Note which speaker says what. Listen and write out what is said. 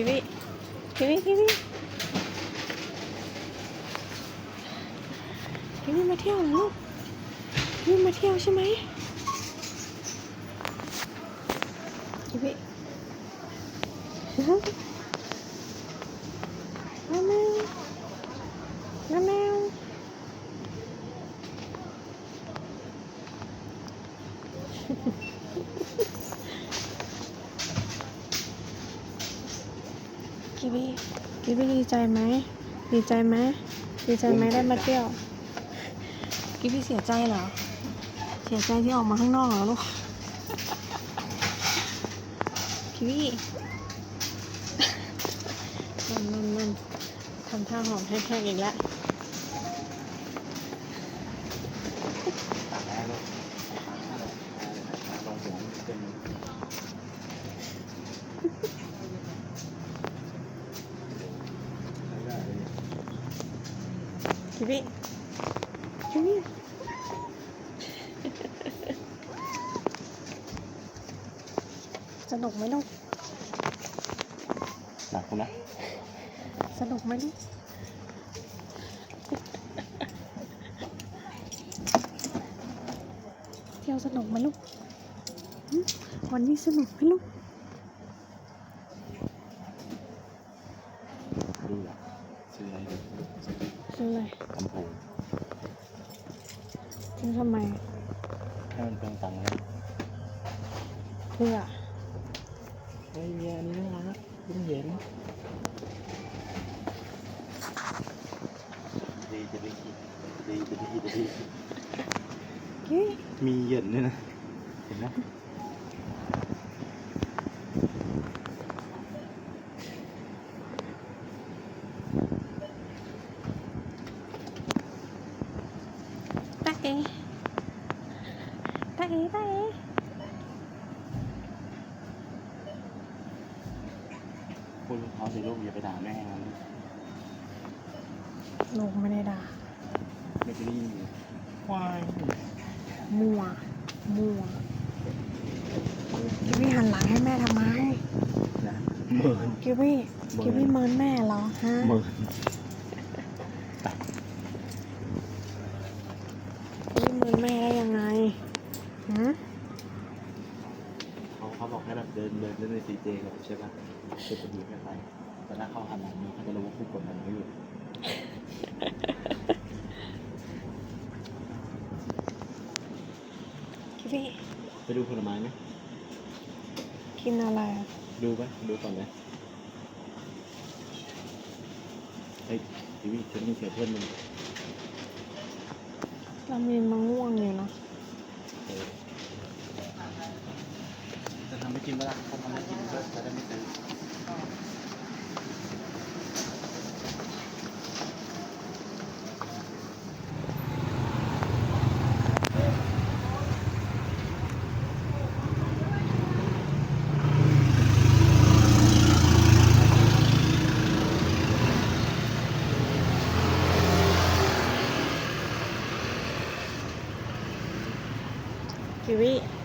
Speaker 1: คิวิคิวิคิวิคิวิมาเที่ยวเหรอลูกคิวิมาเที่ยวใช่ไหมคิวิแมวแมวแมวแมว กิบิกิบิดีใจไหมดีใจไหมดีใจไหมได้มาเที่ยว กิบิเสียใจเหรอ เสียใจที่ออกมาข้างนอกเหรอลูกคิวินั่นนั่นนั่นทำท่าหอมแห้งๆอีกแล้ว
Speaker 2: ตัดแล้วลูกลงหัวเป็น
Speaker 1: คิวิคิวิสนุกไหมลูก
Speaker 2: หนักคุณนะ
Speaker 1: สนุกไหมลูกเที่ยวสนุกไหมลูกหึวันนี้สนุกไหมลูก
Speaker 2: ดูอะซื้ออะไรดู
Speaker 1: ซื้ออะไร
Speaker 2: ลำโพง
Speaker 1: ซื้อทำไม
Speaker 2: ให้มันเปลืองตังค์เลย
Speaker 1: เพื่อ
Speaker 2: เฮ้ยเมียอันนี้น่ารักเพิ่งเห็นดีจะได้คิดดีจะได้คิดดี
Speaker 1: เฮ้ย
Speaker 2: มีเหย็นด้วยนะ เห็นไหม
Speaker 1: ตาเอตา เอตาเอ
Speaker 2: พูดกับเขาสิลูกอย่าไปด่าแม่มัน
Speaker 1: ลูกไม่ได้ด่า
Speaker 2: ไม่จะได้ยินควาย
Speaker 1: มั่วมั่วกิวี่หันหลังให้แม่ทำไม
Speaker 2: นะเมิน
Speaker 1: กิวี่
Speaker 2: เมิน
Speaker 1: กิวี่เมินแม่เหรอฮะ
Speaker 2: เมิน
Speaker 1: กิวี่เมินแม่ได้ยังไงฮะ
Speaker 2: เขาเขาบอกให้แบบเดินเดินเล่นในซีเจกับใช่ป่ะคือจะดีไม่ไปแต่ถ้าเขาหันหลังมาเขาจะรู้ว่าผู้กดมันไม่อยู่
Speaker 1: กิวี่
Speaker 2: ไปดูผลไม้ไหม
Speaker 1: กินอะไรอะ
Speaker 2: ดูไหมดูก่อนเลยเฮ้ยทีวีฉันมีเสียเพื่อนมึง
Speaker 1: เรามีมะม่วงอยู่เนอะ
Speaker 2: เออจะทำไม่กินเวลาเขาทำไม่กินก็จะได้ไม่ซื้อキウイ